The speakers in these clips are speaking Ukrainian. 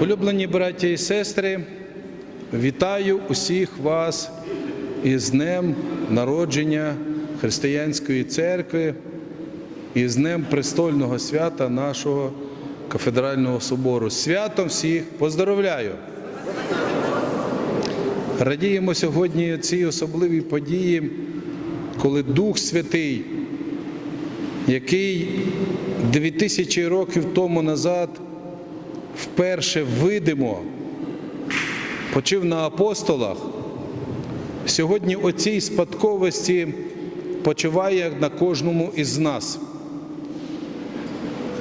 Улюблені браті і сестри, вітаю усіх вас із Днем народження Християнської церкви і з Днем престольного свята нашого кафедрального собору. Святом всіх поздоровляю! Радіємо сьогодні цій особливій події, коли Дух Святий, який 2000 років тому назад вперше видимо почив на апостолах, сьогодні у цій спадковості почиває на кожному із нас.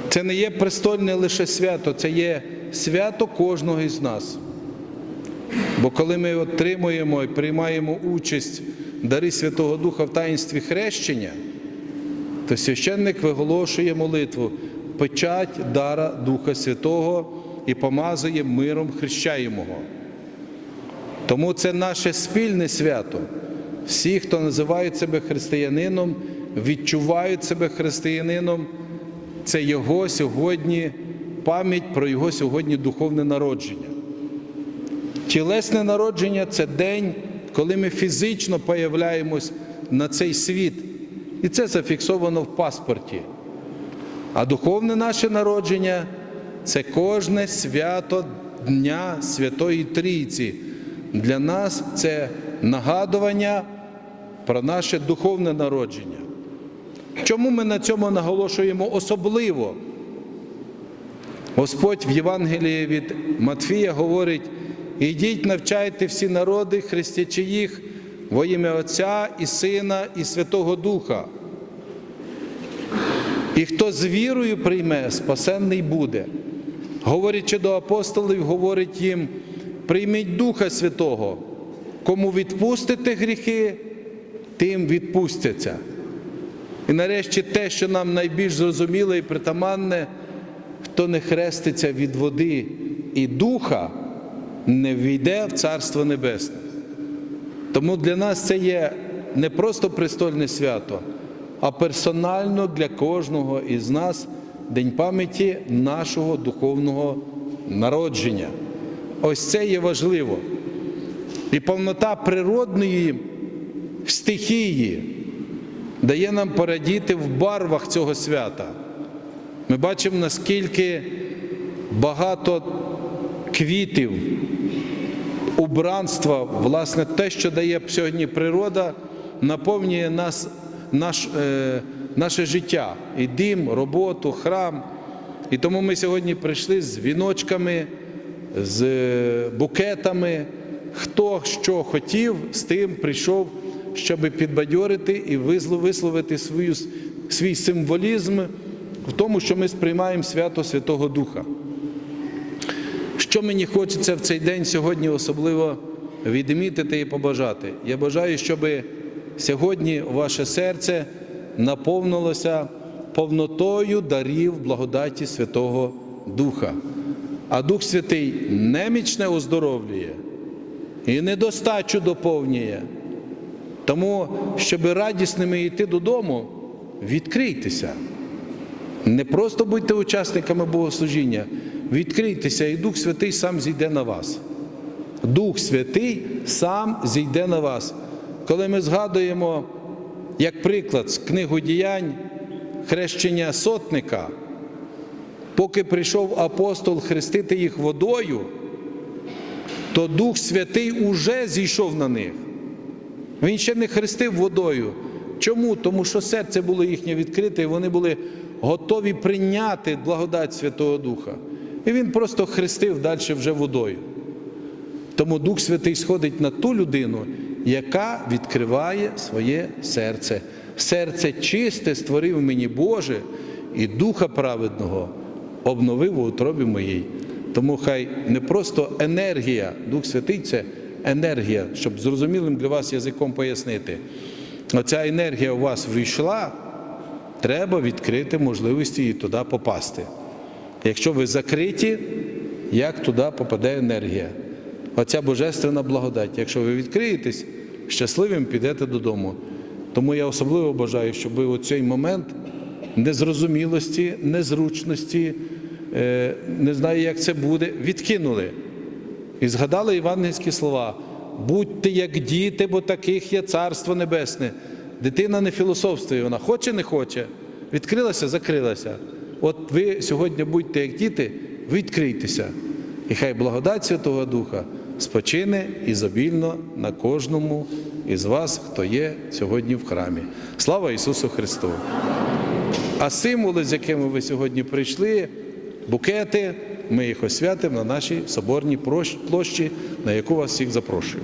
Це не є престольне лише свято, це є свято кожного із нас. Бо коли ми отримуємо і приймаємо участь дари Святого Духа в таїнстві хрещення, то священник виголошує молитву, печать дара Духа Святого і помазує миром хрещаємого. Тому це наше спільне свято. Всі, хто називають себе християнином, відчувають себе християнином, це Його сьогодні пам'ять про Його сьогодні духовне народження. Тілесне народження це день, коли ми фізично появляємось на цей світ. І це зафіксовано в паспорті. А духовне наше народження це кожне свято Дня Святої Трійці. Для нас це нагадування про наше духовне народження. Чому ми на цьому наголошуємо особливо? Господь в Євангелії від Матфія говорить: ідіть, навчайте всі народи, хрестячи їх во ім'я Отця і Сина, і Святого Духа. І хто з вірою прийме, спасенний буде. Говорячи до апостолів, говорить їм: прийміть Духа Святого, кому відпустите гріхи, тим відпустяться. І нарешті те, що нам найбільш зрозуміле і притаманне, хто не хреститься від води і духа, не війде в Царство Небесне. Тому для нас це є не просто престольне свято, а персонально для кожного із нас День пам'яті нашого духовного народження. Ось це є важливо. І повнота природної стихії дає нам порадіти в барвах цього свята. Ми бачимо, наскільки багато квітів, убранства, власне, те, що дає сьогодні природа, наповнює нас, наш, е, наше життя, і дім, роботу, храм. І тому ми сьогодні прийшли з віночками, з букетами. Хто що хотів, з тим прийшов, щоб підбадьорити і висловити свою, свій символізм в тому, що ми сприймаємо свято Святого Духа. Що мені хочеться в цей день сьогодні особливо відмітити і побажати? Я бажаю, щоб сьогодні ваше серце наповнилося повнотою дарів благодаті Святого Духа. А Дух Святий немічне оздоровлює і недостачу доповнює. Тому, щоб радісними йти додому, відкрийтеся. Не просто будьте учасниками богослужіння, відкрийтеся, і Дух Святий сам зійде на вас. Дух Святий сам зійде на вас. Коли ми згадуємо, як приклад, з книгу діянь хрещення сотника, поки прийшов апостол хрестити їх водою, то Дух Святий уже зійшов на них. Він ще не хрестив водою. Чому? Тому що серце було їхнє відкрите, і вони були готові прийняти благодать Святого Духа. І він просто хрестив далі вже водою. Тому Дух Святий сходить на ту людину, яка відкриває своє серце. Серце чисте створив мені Боже, і Духа праведного обновив у утробі моїй. Тому хай не просто енергія, Дух Святий це енергія, щоб зрозумілим для вас язиком пояснити. Оця енергія у вас вийшла, треба відкрити можливості її туди попасти. Якщо ви закриті, як туди попаде енергія? Оця божественна благодать. Якщо ви відкриєтесь, щасливим підете додому. Тому я особливо бажаю, щоб у цей момент незрозумілості, незручності, е, не знаю, як це буде, відкинули. І згадали євангельські слова: будьте як діти, бо таких є Царство Небесне. Дитина не філософствує, вона хоче, не хоче. Відкрилася, закрилася. От ви сьогодні будьте як діти, відкрийтеся. І хай благодать Святого Духа спочине ізобільно на кожному із вас, хто є сьогодні в храмі. Слава Ісусу Христу! А символи, з якими ви сьогодні прийшли, букети, ми їх освятимо на нашій соборній площі, на яку вас всіх запрошую.